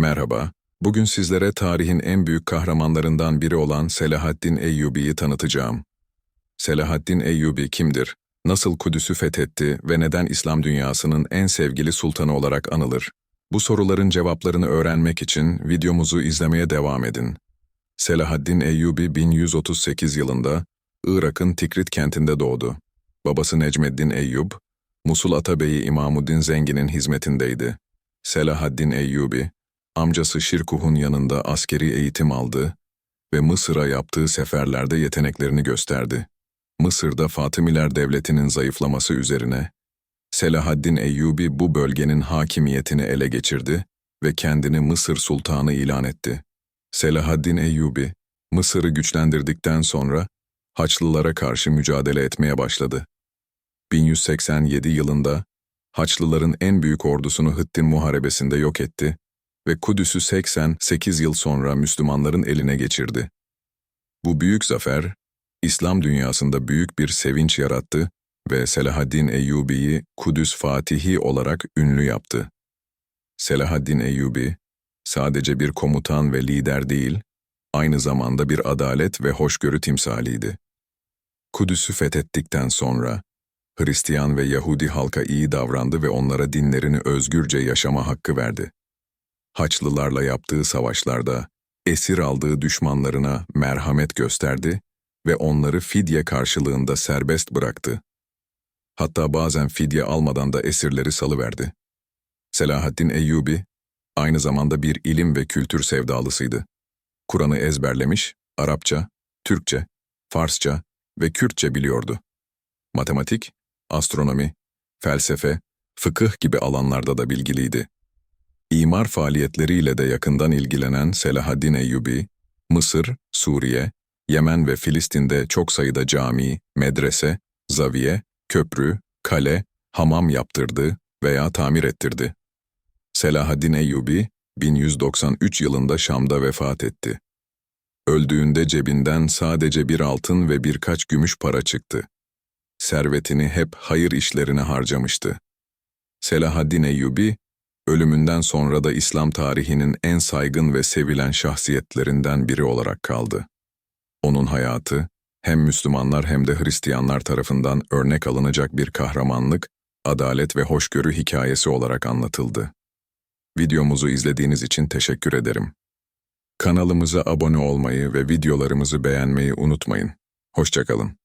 Merhaba, bugün sizlere tarihin en büyük kahramanlarından biri olan Selahaddin Eyyubi'yi tanıtacağım. Selahaddin Eyyubi kimdir? Nasıl Kudüs'ü fethetti ve neden İslam dünyasının en sevgili sultanı olarak anılır? Bu soruların cevaplarını öğrenmek için videomuzu izlemeye devam edin. Selahaddin Eyyubi 1138 yılında Irak'ın Tikrit kentinde doğdu. Babası Necmeddin Eyyub, Musul Atabeyi İmamuddin Zengin'in hizmetindeydi. Selahaddin Eyyubi, amcası Şirkuh'un yanında askeri eğitim aldı ve Mısır'a yaptığı seferlerde yeteneklerini gösterdi. Mısır'da Fatımiler Devleti'nin zayıflaması üzerine, Selahaddin Eyyubi bu bölgenin hakimiyetini ele geçirdi ve kendini Mısır Sultanı ilan etti. Selahaddin Eyyubi, Mısır'ı güçlendirdikten sonra Haçlılara karşı mücadele etmeye başladı. 1187 yılında Haçlıların en büyük ordusunu Hıttin Muharebesi'nde yok etti ve Kudüs'ü 88 yıl sonra Müslümanların eline geçirdi. Bu büyük zafer, İslam dünyasında büyük bir sevinç yarattı ve Selahaddin Eyyubi'yi Kudüs Fatihi olarak ünlü yaptı. Selahaddin Eyyubi, sadece bir komutan ve lider değil, aynı zamanda bir adalet ve hoşgörü timsaliydi. Kudüs'ü fethettikten sonra, Hristiyan ve Yahudi halka iyi davrandı ve onlara dinlerini özgürce yaşama hakkı verdi. Haçlılarla yaptığı savaşlarda esir aldığı düşmanlarına merhamet gösterdi ve onları fidye karşılığında serbest bıraktı. Hatta bazen fidye almadan da esirleri salıverdi. Selahaddin Eyyubi, aynı zamanda bir ilim ve kültür sevdalısıydı. Kur'an'ı ezberlemiş, Arapça, Türkçe, Farsça ve Kürtçe biliyordu. Matematik, astronomi, felsefe, fıkıh gibi alanlarda da bilgiliydi. İmar faaliyetleriyle de yakından ilgilenen Selahaddin Eyyubi, Mısır, Suriye, Yemen ve Filistin'de çok sayıda cami, medrese, zaviye, köprü, kale, hamam yaptırdı veya tamir ettirdi. Selahaddin Eyyubi, 1193 yılında Şam'da vefat etti. Öldüğünde cebinden sadece bir altın ve birkaç gümüş para çıktı. Servetini hep hayır işlerine harcamıştı. Selahaddin Eyyubi, ölümünden sonra da İslam tarihinin en saygın ve sevilen şahsiyetlerinden biri olarak kaldı. Onun hayatı, hem Müslümanlar hem de Hristiyanlar tarafından örnek alınacak bir kahramanlık, adalet ve hoşgörü hikayesi olarak anlatıldı. Videomuzu izlediğiniz için teşekkür ederim. Kanalımıza abone olmayı ve videolarımızı beğenmeyi unutmayın. Hoşçakalın.